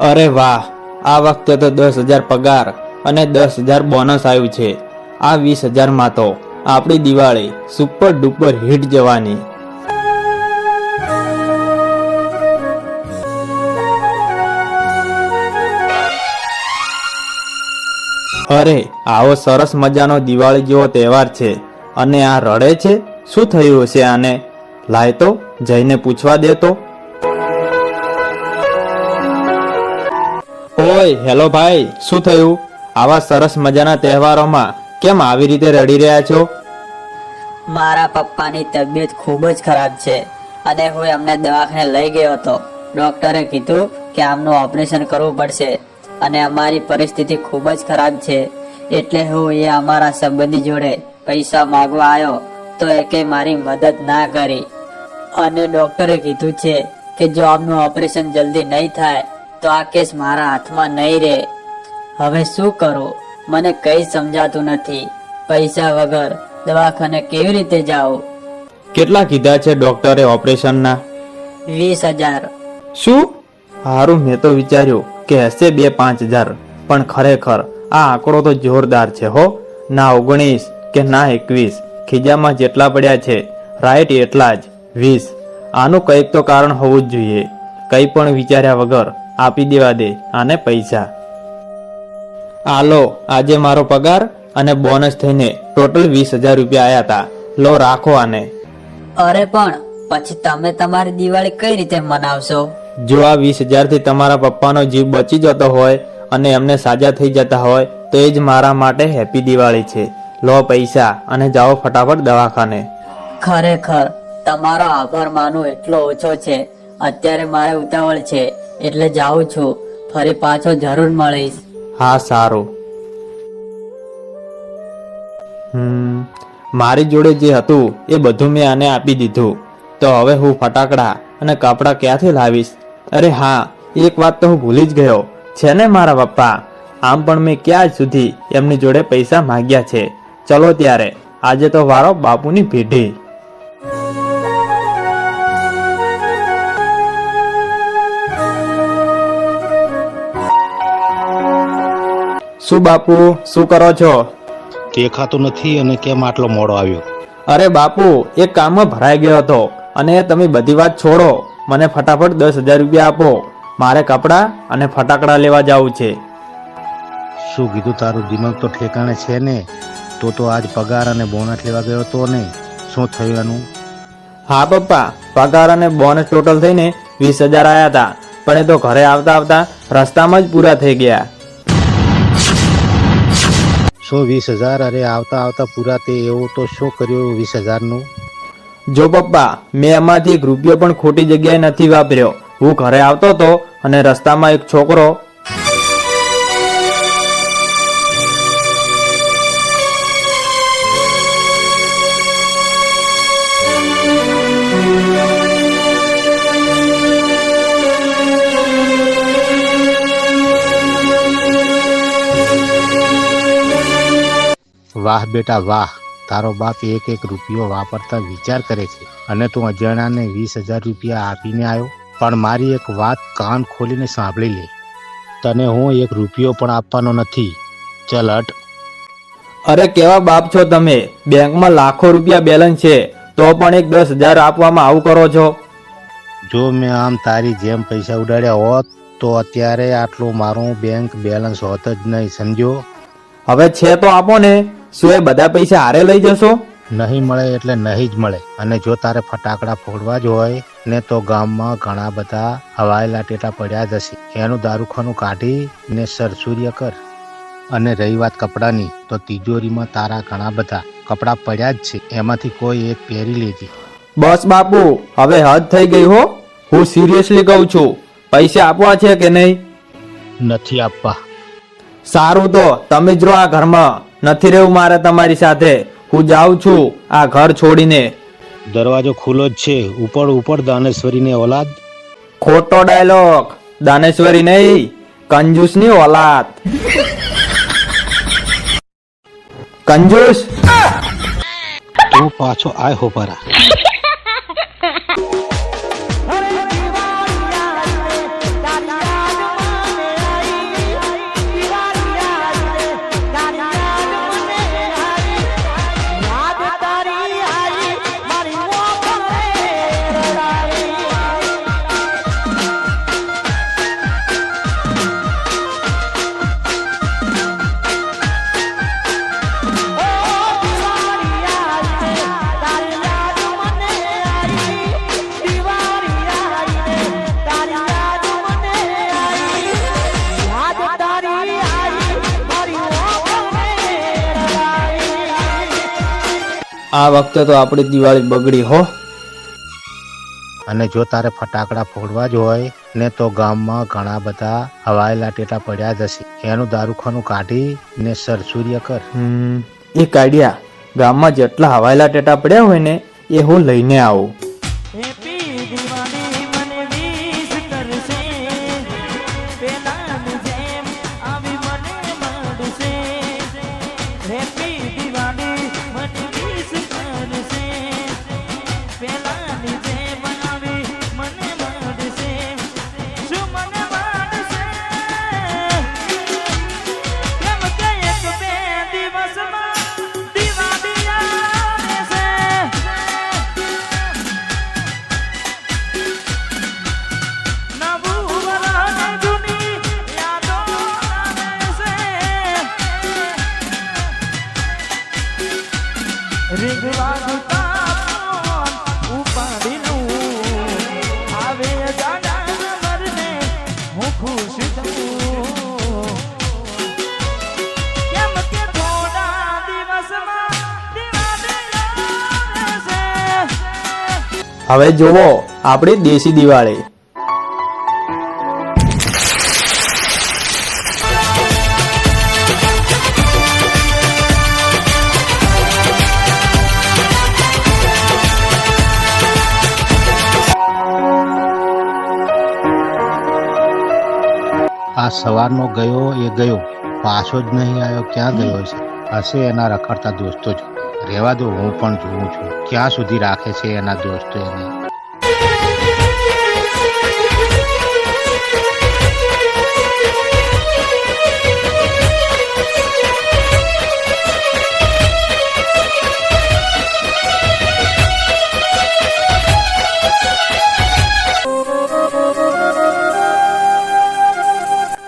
અરે વાહ, આ વખતે તો દસ હજાર પગાર અને દસ હજાર બોનસ આવ્યું છે. આ વીસ હજારમાં તો આપણી દિવાળી સુપર ડુપર હિટ જવાની. અરે, આવો સરસ મજાનો દિવાળી જેવો તહેવાર છે અને આ રડે છે? શું થયું હશે આને? લાય તો જઈને પૂછવા દે ઓય, હેલો ભાઈ, શું થયું? આવા સરસ મજાના તહેવારોમાં કેમ આવી રીતે રડી રહ્યા છો? મારા પપ્પાની તબિયત ખૂબ જ ખરાબ છે અને હું એમને દવાખાને લઈ ગયો હતો. ડોક્ટરે કીધું કે આમનું ઓપરેશન કરવું પડશે અને અમારી પરિસ્થિતિ ખૂબ જ ખરાબ છે. એટલે હું એ અમારા સંબંધી જોડે પૈસા માંગવા આવ્યો તો એકે મારી મદદ ના કરી. અને ડોક્ટરે કીધું છે કે જો આમનું ઓપરેશન જલ્દી નહીં થાય તો આ કેસ મારા હાથમાં નહીં રહે. હવે શું કરો? મને કઈ સમજાતું નથી. પૈસા વગર દવાખાને કેવી રીતે જાઓ કેટલા કીધા છે ડોક્ટરે ઓપરેશનના? વીસ હજાર. શું? હારું મેં તો વિચાર્યું કે હશે બે પાંચ હજાર પણ ખરેખર આ આંકડો તો જોરદાર છે હો. ના ઓગણીસ કે ના એકવીસ ખીજામાં જેટલા પડ્યા છે રાઈટ એટલા જ વીસ. આનું કંઈક તો કારણ હોવું જ જોઈએ. કંઈ પણ વિચાર્યા વગર આપી દેવા દે આને પૈસા. આલો આજે મારો પગાર અને બોનસ થઈને ટોટલ વીસ હજાર રૂપિયા આયા હતા લો રાખો આને. અરે પણ પછી તમે તમારી દિવાળી કઈ રીતે મનાવશો? જો આ વીસ હજારથી તમારા પપ્પાનો જીવ બચી જતો હોય અને એમને સાજા થઈ જતા હોય તો એ જ મારા માટે હેપી દિવાળી છે. લો પૈસા અને જાઓ ફટાફટ દવાખાને. ખરેખર તમારો આભાર માનું એટલો ઓછો છે. અત્યારે મારે ઉતાવળ છે, એટલે જાઉં છું. ફરી પાછો જરૂર મળીશ. હા, સારું. હમ, મારી જોડે જે હતું, એ બધું મેં આને આપી દીધું. તો હવે હું ફટાકડા અને કપડાં ક્યાંથી લાવીશ? અરે હા, એક વાત તો હું ભૂલી જ ગયો. છે ને મારા પપ્પા? આમ પણ મેં ક્યાં સુધી એમની જોડે પૈસા માંગ્યા છે. ચલો ત્યારે, આજે તો વારો બાપુની પેઢી શું બાપુ શું કરો છો? દેખાતું નથી અને કેમ આટલો મોડો આવ્યો? અરે બાપુ એક કામમાં ભરાઈ ગયો હતો અને તમે બધી વાત છોડો. મને ફટાફટ દસ હજાર રૂપિયા આપો. મારે કપડાં અને ફટાકડા લેવા જવું છે. શું કીધું તારું દિમાગ તો ઠેકાણે છે ને? તો તો આજ પગાર અને બોનસ લેવા ગયો તો ને? શું થયું એનું હા પપ્પા પગાર અને બોનસ ટોટલ થઈને વીસ હજાર આવ્યા હતા. પણ એ તો ઘરે આવતા આવતા રસ્તામાં જ પૂરા થઈ ગયા. શું વીસ હજાર? અરે આવતા આવતા પૂરા તે એવું તો શું કર્યું વીસ હજારનું? જો પપ્પા, મેં એમાંથી એક રૂપિયો પણ ખોટી જગ્યાએ નથી વાપર્યો. હું ઘરે આવતો હતો અને રસ્તામાં એક છોકરો વાહ બેટા વાહ તારો બાપ એક એક રૂપિયો વાપરતા વિચાર કરે છે. અને તું અજાણાને વીસ હજાર રૂપિયા આપીને આવ્યો? પણ મારી એક વાત કાન ખોલીને સાંભળી લે. તને હું એક રૂપિયો પણ આપવાનો નથી. ચલ હટ. અરે કેવા બાપ છો તમે? બેંકમાં લાખો રૂપિયા બેલેન્સ છે તો પણ એક દસ હજાર આપવામાં આવું કરો છો? જો મેં આમ તારી જેમ પૈસા ઉડાડ્યા હોત તો અત્યારે આટલું મારું બેંક બેલેન્સ હોત જ નહીં સમજ્યો? હવે છે તો આપો ને. શું એ બધા પૈસા હારે લઈ જશો? નહીં મળે એટલે નહીં જ મળે. અને જો તારે ફટાકડા ફોડવા જ હોય ને તો ગામમાં ઘણા બધા હવાયેલા ટેટા પડ્યા જ હશે. એનું દારૂખાનું કાઢી ને સરસુર્ય કર. અને રહી વાત કપડાની તો તિજોરીમાં તારા ઘણા બધા કપડાં પડ્યા જ છે. એમાંથી કોઈ એક પહેરી લેજે. બસ બાપુ હવે હદ થઈ ગઈ હો. હું સિરિયસલી કહું છું પૈસા આપવા છે કે નહીં? નથી આપવા. સારું તો તમે જ રહો આ ઘરમાં. નથી રહેવું મારે તમારી સાથે. હું જાઉં છું આ ઘર છોડીને. દરવાજો ખુલ્લો જ છે. ઉપર ઉપર દાનેશ્વરીને ઓલાદ ખોટો ડાયલોગ. દાનેશ્વરી નહીં કંજૂસની ઓલાદ કંજૂસ! તું પાછો આય હોપારા આ વખતે તો આપણી દિવાળી બગડી હો. અને જો તારે ફટાકડા ફોડવા જ હોય ને તો ગામમાં ઘણા બધા હવાયેલા ટેટા પડ્યા જ હશે. એનું દારૂખાનું કાઢી ને સરસુર્ય કર. હમ. એક આઈડિયા ગામમાં જેટલા હવાયેલા ટેટા પડ્યા હોય ને એ હું લઈને આવું. હવે જુઓ, આપણી દેશી દિવાળી. આ સવારનો ગયો એ ગયો, પાછો જ નહીં આવ્યો, ક્યાં ગયો છે હશે એના રખડતા દોસ્તો જ. રહેવા દો, હું પણ જોઉં છું. ક્યાં સુધી રાખે છે એના દોસ્તો એને?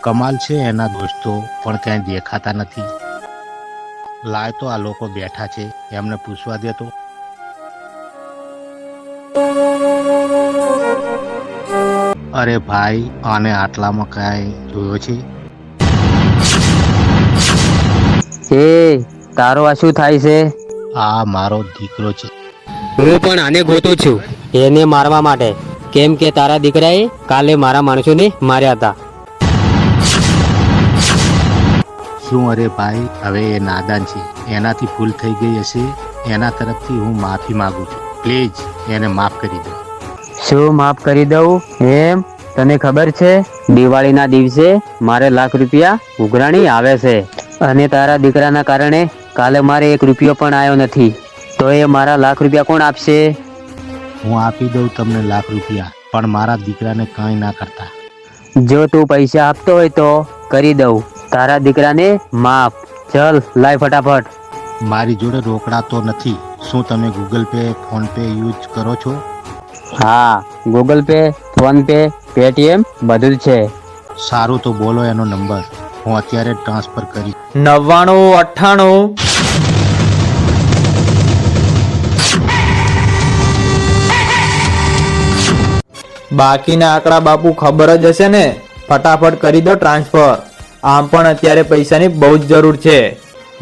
કમાલ છે એના દોસ્તો, પણ ક્યાંય દેખાતા નથી. લાય તો આ લોકો બેઠા છે. એમને પૂછવા દેતો અરે ભાઈ આને આટલામાં કાંઈ જોયો છે? એ તારો આ શું થાય છે? આ મારો દીકરો છે. હું પણ આને ગોતો છું. એને મારવા માટે. કેમ કે તારા દીકરાએ કાલે મારા માણસોને માર્યા હતા. શું અરે ભાઈ હવે એ નાદાન છે. એનાથી ભૂલ થઈ ગઈ હશે. એના તરફથી હું માફી માગું છું. પ્લીઝ એને માફ કરી દો. શું માફ કરી દઉં? એમ? તને ખબર છે દિવાળીના દિવસે મારે લાખ રૂપિયા ઉઘરાણી આવે છે. અને તારા દીકરાના કારણે કાલે મારે એક રૂપિયો પણ આવ્યો નથી. તો એ મારા લાખ રૂપિયા કોણ આપશે? હું આપી દઉં તમને લાખ રૂપિયા પણ મારા દીકરાને કંઈ ના કરતા. જો તું પૈસા આપતો હોય તો કરી દઉં. તારા દીકરાને માફ. ચલ લાય ફટાફટ. મારી જોડે રોકડા તો નથી. શું તમે Google Pay phone pay use કરો છો? હા Google Pay phone pay Paytm બધું છે. સારું તો બોલો એનો નંબર. હું અત્યારે ટ્રાન્સફર કરી નવ્વાણું અઠ્ઠાણું. બાકીના આંકડા બાપુ ખબર જ હશે ને? ફટાફટ કરી દો ટ્રાન્સફર. આમ પણ અત્યારે પૈસાની બહુ જ જરૂર છે.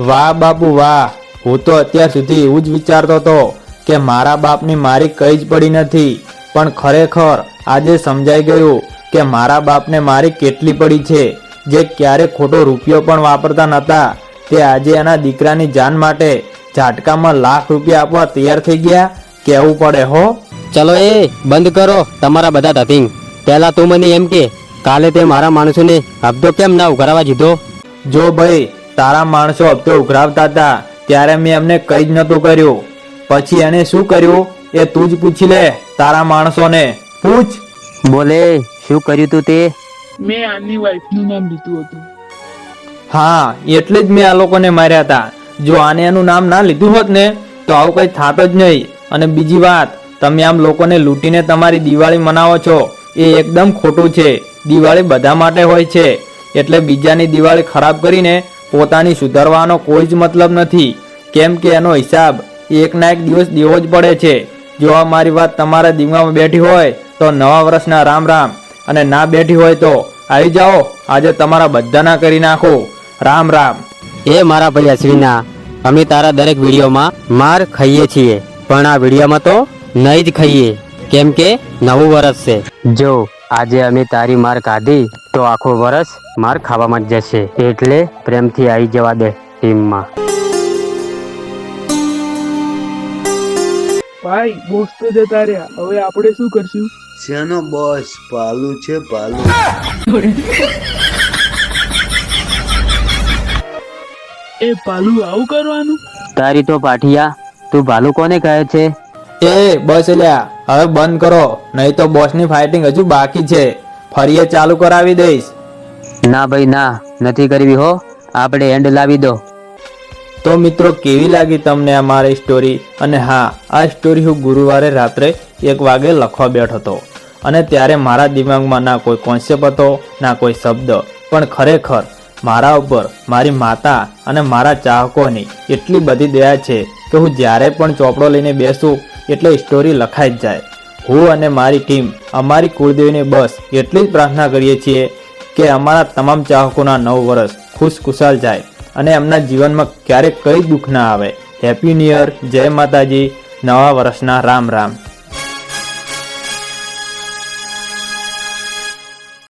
વાહ બાપુ વાહ, હું તો અત્યાર સુધી એવું જ વિચારતો હતો કે મારા બાપની મારી કઈ જ પડી નથી, પણ ખરેખર આજે સમજાઈ ગયું કે મારા બાપને મારી કેટલી પડી છે. જે ક્યારે ખોટો રૂપિયો પણ વાપરતા નહોતા, તે આજે એના દીકરાની જાન માટે ઝાટકામાં લાખ રૂપિયા આપવા તૈયાર થઈ ગયા? કહેવું પડે હો? ચલો એ, બંધ કરો, તમારા બધા ધપિંગ પહેલા તું મને એમ કે કાલે તે મારા માણસોને હપ્તો કેમ ના ઉઘરાવા દીધો? જો ભાઈ તારા માણસો હપ્તો ઉઘરાવતા હતા ત્યારે મેં એમને કઈ જ નહોતું કર્યું. પછી એને શું કર્યું? એ તું જ પૂછી લે તારા માણસોને. પૂછ. બોલે શું કર્યું તું તે? મેં આની વાઈફનું નામ લીધું હતું. હા એટલે જ મેં આ લોકોને માર્યા હતા. જો આને એનું નામ ના લીધું હોત ને તો આવું કઈ થાત જ નહીં. અને બીજી વાત તમે આમ લોકોને લૂંટીને તમારી દિવાળી મનાવો છો એ એકદમ ખોટું છે. દિવાળી બધા માટે હોય છે. એટલે બીજાની દિવાળી ખરાબ કરીને પોતાની સુધારવાનો કોઈ જ મતલબ નથી. કેમ કે એનો હિસાબ એક ના એક દિવસ દેવો જ પડે છે. જો આ મારી વાત તમારા દિમાગમાં બેઠી હોય તો નવા વર્ષના રામ રામ. અને ના બેઠી હોય તો આવી જાઓ. આજે તમારા બધાના કરી નાખો. રામ રામ. એ મારા ભાઈ અશ્વિના અમે તારા દરેક વિડીયોમાં માર ખાઈએ છીએ. પણ આ વિડીયોમાં તો નહીં જ ખાઈએ. કેમ કે નવું વર્ષ છે. જો આજે અમે તારી માર ખાધી તો આખો વરસ માર ખાવામાં જ જશે. એટલે પ્રેમથી આવી જવા દે ટીમમાં ભાઈ બોસ તો જતા રહ્યા. હવે આપણે શું કરશું? શેનો બોસ? પાલુ છે પાલુ. એ પાલુ આવું કરવાનું? તારી તો પાઠિયા તું ભાલુ કોને કહે છે? એ બસ લ્યા. હવે બંધ કરો નહીં તો બોસની ફાઇટિંગ હજુ બાકી છે. ફરી ચાલુ કરાવી દઈશ. ના ભાઈ ના નથી કરવી હો. આપણે એન્ડ લાવી દો. તો મિત્રો કેવી લાગી તમને આ મારી સ્ટોરી અને હા આ સ્ટોરી હું ગુરુવારે રાત્રે એક વાગે લખવા બેઠો હતો. અને ત્યારે મારા દિમાગમાં ના કોઈ કોન્સેપ્ટ હતો ના કોઈ શબ્દ. પણ ખરેખર મારા ઉપર મારી માતા અને મારા ચાહકોની એટલી બધી દયા છે કે હું જ્યારે પણ ચોપડો લઈને બેસું એટલે સ્ટોરી લખાઈ જ જાય. હું અને મારી ટીમ અમારી કુળદેવીને બસ એટલી જ પ્રાર્થના કરીએ છીએ કે અમારા તમામ ચાહકોના નવ વર્ષ ખુશખુશાલ જાય અને એમના જીવનમાં ક્યારેક કઈ દુઃખ ના આવે. હેપી ન્યુ યર જય માતાજી, નવા વર્ષના રામ રામ.